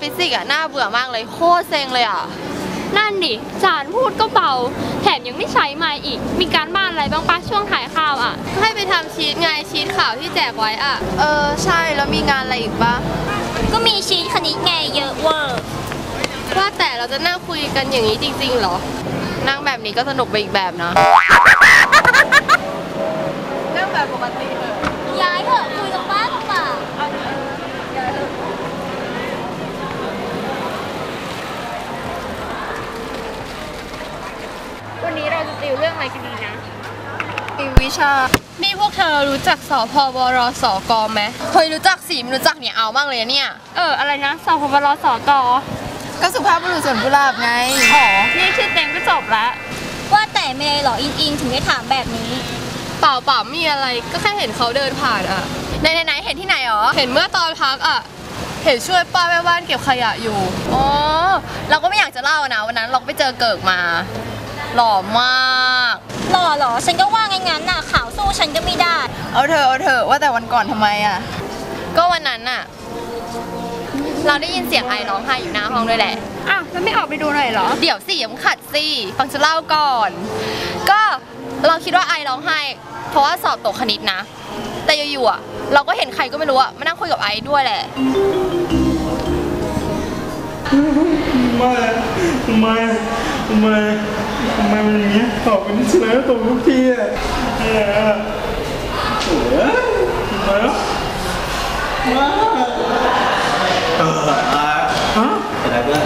ฟิสิกส์อะน่าเบื่อมากเลยโคตรเซ็งเลยอะนั่นดิจานพูดก็เบา แถมยังไม่ใช้ไม้อีก มีการบ้านอะไรบ้างปะช่วงถ่ายข้าวอะ ให้ไปทำชีตไงชีตข่าวที่แจกไว้อะเออใช่แล้วมีงานอะไรอีกปะก็มีชีทคณิตไงเยอะเวอร์ ว่าแต่เราจะนั่งคุยกันอย่างนี้จริงๆเหรอ นั่งแบบนี้ก็สนุกไปอีกแบบนะ นั่งแบบปกติเถอะ ย้ายเถอะคุยกับบ้านเปล่า วันนี้เราจะ ติวเรื่องอะไรกันดีนะมีวิชา นี่พวกเธอรู้จักสพบรสกไหมเฮ้ยรู้จักสิไม่รู้จักเนี่ยเอาบ้างเลยอะเนี่ย เอออะไรนะสพบรสกก็สุภาพบุรุษสวนกุหลาบไงอ๋อนี่ชื่อเต็มก็จบแล้วว่าแต่เมย์เหรออิงอิงถึงได้ถามแบบนี้เปล่าเปล่ามีอะไรก็แค่เห็นเขาเดินผ่านอะไหนไหนไหนเห็นที่ไหนหรอเห็นเมื่อตอนพักอะเห็นช่วยป้าแม่บ้านเก็บขยะอยู่ อ๋อ เราก็ไม่อยากจะเล่านะวันนั้นเราก็ไปเจอเกิกมา หล่อมากหล่อเหรอ ฉันก็ว่างั้นงั้นน่ะข่าวสู้ฉันก็ไม่ได้ เอาเถอะเอาเถอะว่าแต่วันก่อนทำไมอะก็วันนั้นอะเราได้ยินเสียงไอร้องไห้อยู่หน้าห้องด้วยแหละ อ้าวแล้วไม่ออกไปดูหน่อยเหรอ เดี๋ยวสิอย่ามึงขัดสิฟังจะเล่าก่อน ก็เราคิดว่าไอร้องไห้ เพราะว่าสอบตกคณิตนะ แต่อยู่ๆอะเราก็เห็นใครก็ไม่รู้อะมานั่งคุยกับไอด้วยแหละ ไม่ทำไม ทำไมทำไมมันอย่างเงี้ยตอบเป็นเฉลยตรงทุกทีอะเออโอ้ยทำไมวะมาเออฮะอะไรเพื่อน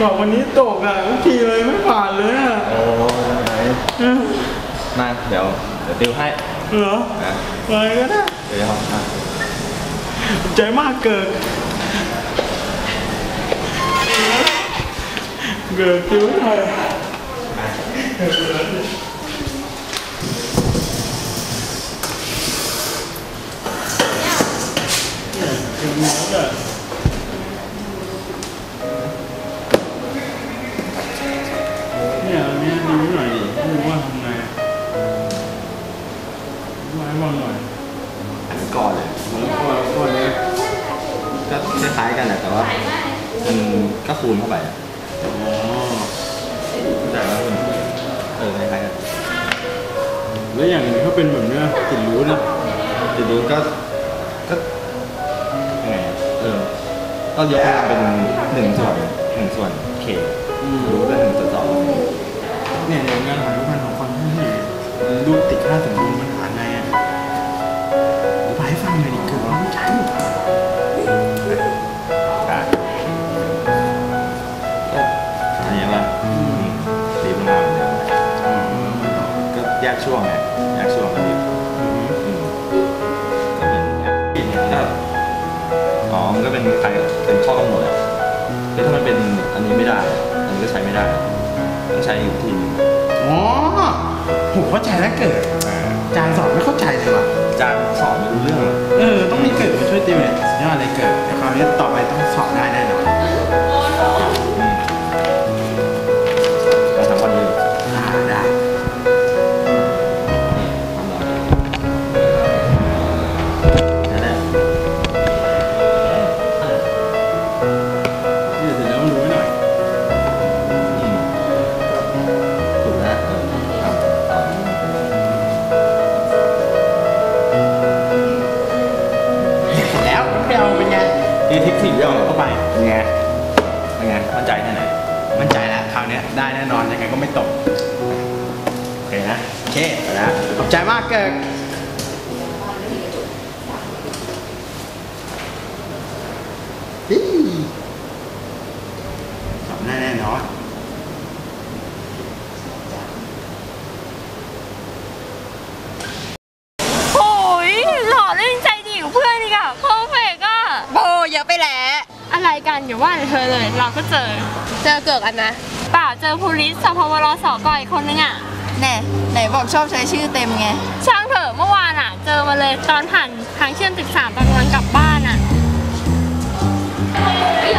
ตอบวันนี้ตกอะทุกทีเลยไม่ผ่านเลยอะโอ้ไหนเออมาเดี๋ยวเดี๋ยวติวให้เหรออะไรก็ได้เดี๋ยวใจมากเกินาให้บอกหน่อยก่อนเลยแล้วก็แล้วก็เนี้ยก็คล้ายๆกันแหละแต่ว่ามันก็คูณเข้าไปอะอ๋ คล้ายๆกันแล้วอย่างนี้เขาเป็นแบบเนี้ยติดรู้นะทีนี้ก็ก็ยังไงอะเออก็ยกกำลังเป็นหนึ่งส่วนหนึ่งส่วนเครู้ก็หนึ่งส่วนสองเนี่ยอย่างงานหารูปพันของฟังที่รูปติดค่าสมดุล ช่วงไงแยกช่วงกันดิอืมก็เหมือนแอปที่เนี่ยก็อ๋อมันก็เป็นใครเป็นข้อกำหนดอะคือถ้ามันเป็นอันนี้ไม่ได้ อันนี้ก็ใช้ไม่ได้ต้องใช้อีกทีหนึงอ๋อผมเข้าใจแล้วเกิดจานสอนไม่เข้าใจเลยว่ะอาจารย์สอนไม่รู้เรื่องหรอกเออต้องมีเกิดมาช่วยติวเนี่ยสุดยอดเลยเกิดเดี๋ยวคราวนี้ต่อไปต้อง นี่ทิปสี่เรื่องเข้าไปเป็นไงเป็นไงมั่นใจแค่ไหนมั่นใจแล้วคราวเนี้ยได้แน่นอนยังไงก็ไม่ตกโอเคนะโอเคไปแล้วขอบใจมากเกิกฮิสอบได้แน่นอน โอ้ยหล่อเล่นใจดีกับเพื่อนอีกอะเพอร์เฟกอะ โบเยอะไปแล้ว อะไรกันอย่าว่าแต่เธอเลย เราก็เจอ เจอเกิกอันนะเปล่าเจอภูริสสพวรสกอีกคนนึงอะแน่ไหนบอกชอบใช้ชื่อเต็มไง ช่างเถอะเมื่อวานอะเจอมาเลยตอนผ่านทางเชื่อม13ตอนกำลังกลับบ้านอะ เ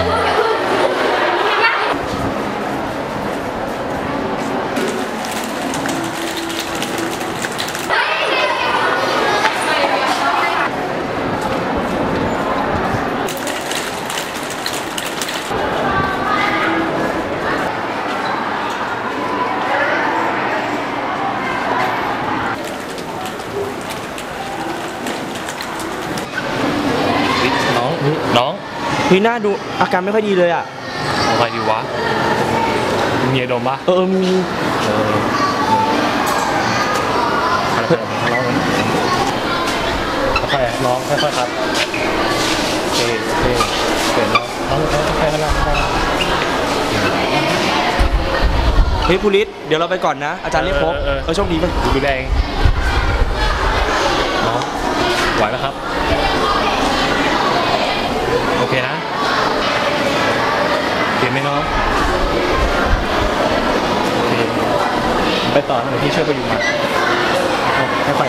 ฮ้ยหน้าดูอาการไม่ค่อยดีเลยอะเอาไงดีวะมียาดมปะเออมีเออค่อยๆร้องค่อยๆครับโอเคโอเคเปลี่ยนแล้วร้องค่อยๆแล้วค่อยๆเฮ้ยภูริศเดี๋ยวเราไปก่อนนะ อาจารย์เรียกพบเออเออเออโชคดีป่ะดูแดงน้องไหวไหมครับโอ เคนะเปลี่ยนไหมน้องโอเคไปต่อนะเดี๋ยวพี่ช่วยไปอยู่มาค่อยๆ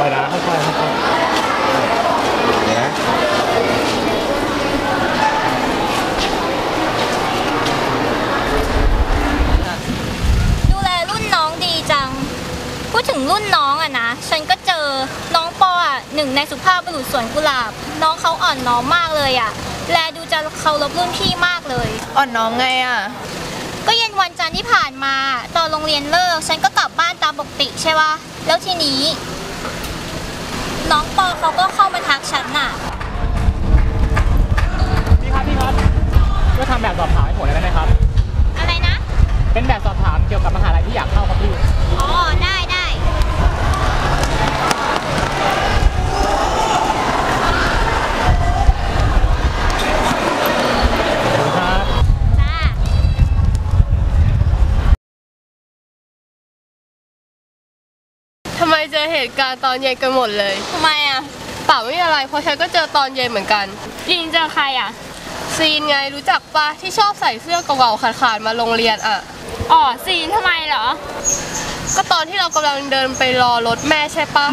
ค่อยๆนะค่อยๆค่อยๆเนี่ยดูแลรุ่นน้องดีจัง พูดถึงรุ่นน้องอะนะ ฉันก็เจอน้องปออะหนึ่ง ในสุภาพบุรุษสวนกุหลาบ น้องเขาอ่อนน้อมมากเลยอะแลดูจะเคารพรุ่นพี่มากเลย อ่อนน้องไงอะ ก็เย็นวันจันทร์ที่ผ่านมา ตอนโรงเรียนเลิก ฉันก็กลับบ้านตามปกติใช่ปะแล้วทีนี้ น้องปอเขาก็เข้ามาทักฉันน่ะ พี่ครับพี่ครับช่วยทำแบบสอบถามให้ผมได้ไหมครับ อะไรนะ เป็นแบบสอบถามเกี่ยวกับมหาลัยที่อยากเข้าครับพี่ อ๋อ ได้ เจอเหตุการณ์ตอนเย็นกันหมดเลยทำไมอะเปล่าไม่มีอะไร เพราะฉันก็เจอตอนเย็นเหมือนกัน ลินเจอใครอะ ซีนไงรู้จักปะที่ชอบใส่เสื้อเก่าๆขาดๆมาโรงเรียนอะ อ๋อ ซีนทำไมเหรอ ก็ตอนที่เรากำลังเดินไปรอรถแม่ใช่ปะ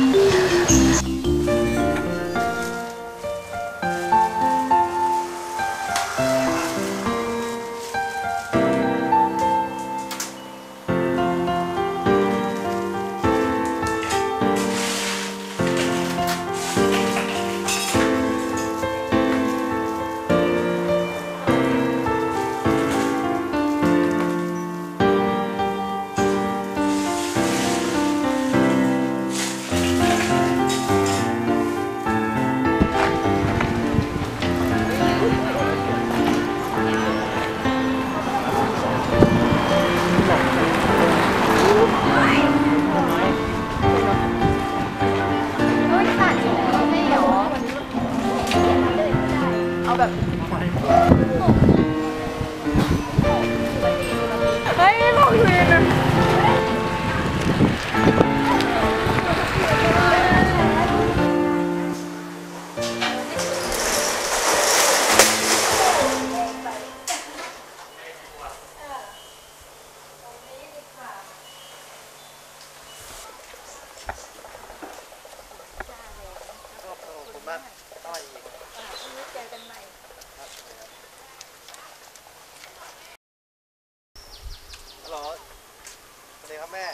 ครับแม่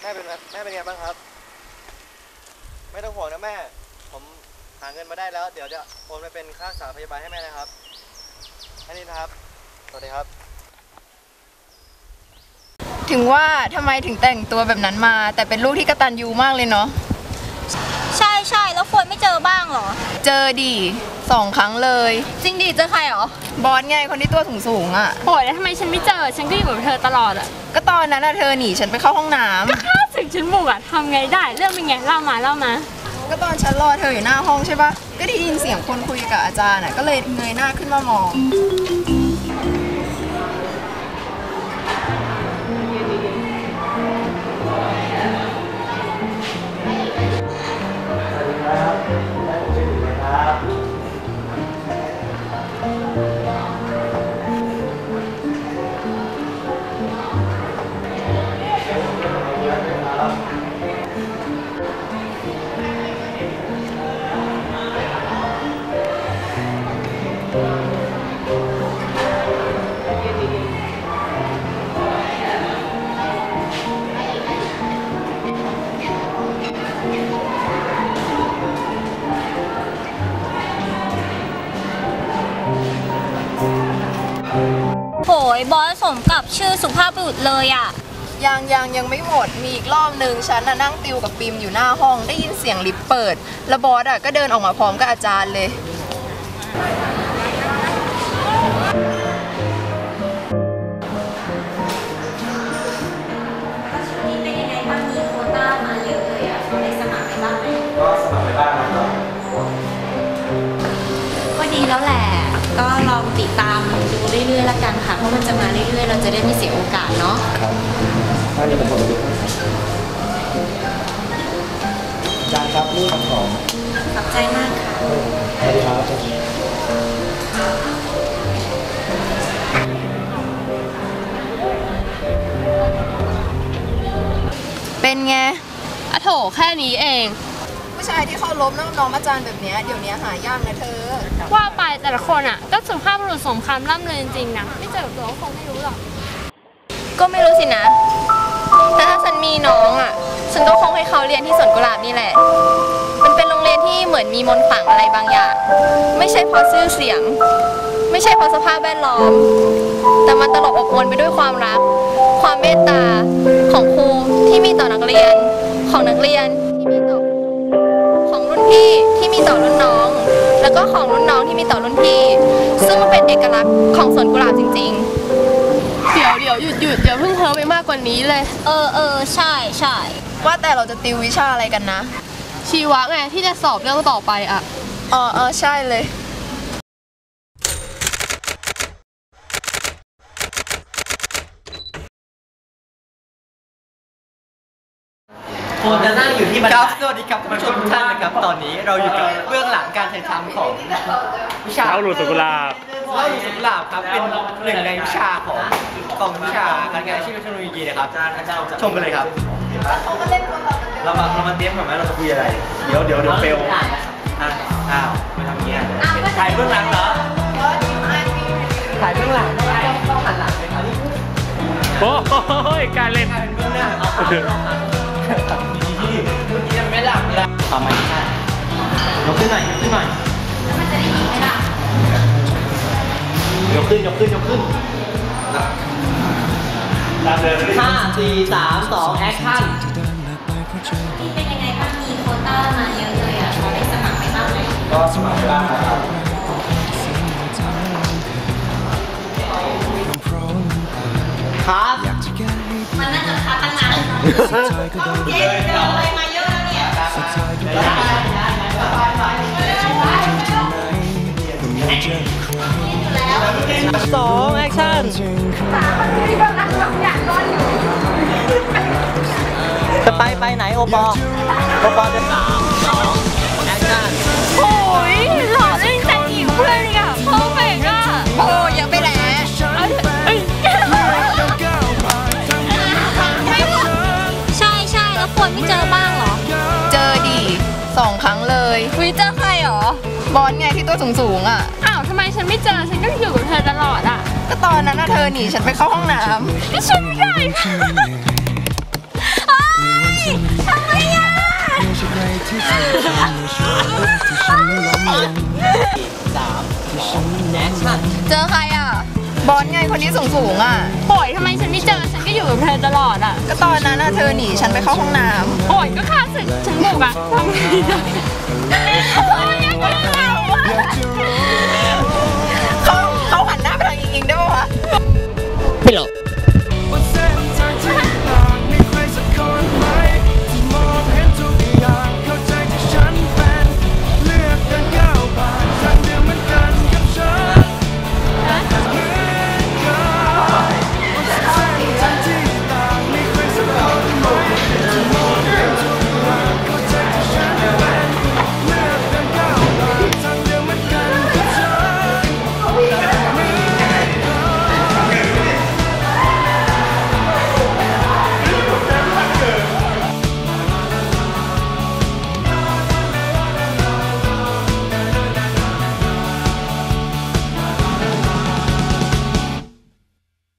แม่เป็นไงแม่เป็นไงบ้างครับ ไม่ต้องห่วงนะแม่ ผมหาเงินมาได้แล้ว เดี๋ยวจะโอนไปเป็นค่ารักษาพยาบาลให้แม่นะครับแค่นี้นะครับ สวัสดีครับ ถึงว่าทำไมถึงแต่งตัวแบบนั้นมา แต่เป็นลูกที่กระตันยูมากเลยเนาะ ใช่ใช่แล้วควรไม่เจอบ้างเหรอ เจอดีสองครั้งเลย จริงดิเจอใครเหรอ บอสไงคนที่ตัวสูงสูงๆอะโอ้ยแล้วทำไมฉันไม่เจอ ฉันก็อยู่กับเธอตลอดอะ ก็ตอนนั้นอะเธอหนีฉันไปเข้าห้องน้ำก็ค่าศึกฉันบุกอะทำไงได้ เรื่องเป็นไงเล่ามาเล่ามา ก็ตอนฉันรอเธออยู่หน้าห้องใช่ปะก็ได้ยินเสียงคนคุยกับอาจารย์อะก็เลยเงยหน้าขึ้นมามอง โหยบอสสมกับชื่อสุภาพบุรุษเลยอะยังยังยังไม่หมด มีอีกรอบหนึ่งฉันน่ะนั่งติวกับปิมอยู่หน้าห้องได้ยินเสียงลิฟต์เปิด แล้วบอสอะก็เดินออกมาพร้อมกับอาจารย์เลย นี่เป็นยังไงบ้างมีโควต้ามาเยอะเลยอะได้สมัครไปบ้างไหมก็สมัครไปบ้างครับก็ดีแล้วแหละ ก็ลองติดตาม ค่ะ เพราะมันจะมาเรื่อยๆ เราจะได้ไม่เสียโอกาสเนาะครับถ้านี่ผมขอไปดูอาจารย์ครับนี่ของของขอบใจมากค่ะสวัสดีครับเป็นไงอะโถแค่นี้เอง ผู้ชายที่เข้ารบน้องน้องอาจารย์แบบเนี้ยเดี๋ยวนี้หายากนะเธอ ว่าไป แต่ละคนอะ ก็สุภาพบุรุษสมคำล่ำเลยจริงๆนะไม่เจอกับตัวก็คงไม่รู้หรอก ก็ไม่รู้สินะ แต่ถ้าฉันมีน้องอะ ฉันก็คงให้เขาเรียนที่สวนกุหลาบนี่แหละ มันเป็นโรงเรียนที่เหมือนมีมนต์ขลังอะไรบางอย่าง ไม่ใช่เพราะชื่อเสียง ไม่ใช่เพราะสภาพแวดล้อม แต่มันตลบอบอวลไปด้วยความรัก ความเมตตาของครูที่มีต่อนักเรียน ของนักเรียนที่มีต่อของรุ่นพี่ที่มีต่อรุ่นน้อง แล้วก็ของ มีต่อรุ่นพี่ ซึ่งมันเป็นเอกลักษณ์ของสวนกุหลาบจริง ๆ เดี๋ยวเดี๋ยวหยุดหยุดอย่าเพิ่งเพ้อไปมากกว่านี้เลย เออเออใช่ใช่ว่าแต่เราจะติววิชาอะไรกันนะ ชีวะไงที่จะสอบเรื่องต่อไปอะ อ๋อเออใช่เลย ผมจะนั่งอยู่ที่บันไดครับสวัสดีครับท่านผู้ชมทุกท่านนะครับ ตอนนี้เราอยู่กับเบื้องหลังการถ่ายทำของวิชาเท้าหลุดสุกุหลาบ เล่าหลุดสุกุหลาบครับเป็นหนึ่งในวิชาของกองวิชาการงานอาชีพและเทคโนโลยีนะครับชมกันเลยครับ เรามาเรามาเตรียมก่อนไหมเราจะคุยอะไร เดี๋ยวเดี๋ยวเดี๋ยวเฟลอะอ้าวไม่ทำอย่างเงี้ยถ่ายเบื้องหลังเหรอถ่ายเบื้องหลังต้องหันหลังเลยครับโอ้ยการเล่นเบื้องหน้าเอาเอาเอา เมื่อกี้ยังไม่หลับเลยต่อมาที่ห้ายกขึ้นหน่อยยกขึ้นหน่อยยกขึ้นยกขึ้นยกขึ้นห้าสี่สามสองแอคชั่นนี่เป็นยังไงบ้างมีโควต้ามาเยอะเลยอะเราได้สมัครไปบ้างไหมก็สมัครไปบ้างครับครับ สองแอคชั่นจะไปไปไหนโอปอโอปอจะสามสอง ช่ใช่แล้วควรไม่เจอบ้างเหรอ เจอดีสองครั้งเลยคุยเจอใครหรอ บอสไงที่ตัวสูงๆอะ อ้าวทำไมฉันไม่เจอ ฉันก็อยู่กับเธอตลอดอะ ก็ตอนนั้นน่ะเธอหนีฉันไปเข้าห้องน้ก็ฉันใหญ่ค่ะทำไมอะสามสองแอคชั่นำเจอใครอะ บอสไงคนที่สูงๆอะโอยทำไมฉันไม่เจอ ฉันก็อยู่กับเธอตลอดอะ ก็ตอนนั้นน่ะเธอหนีฉันไปเข้าห้องน้โอยก็ค่าศึกฉันบุกอะทำไงได้โอ้ยยังไม่เอาอะำเขาเขาหันหน้าไปทางอิงอิงได้ปะวะไม่หรอก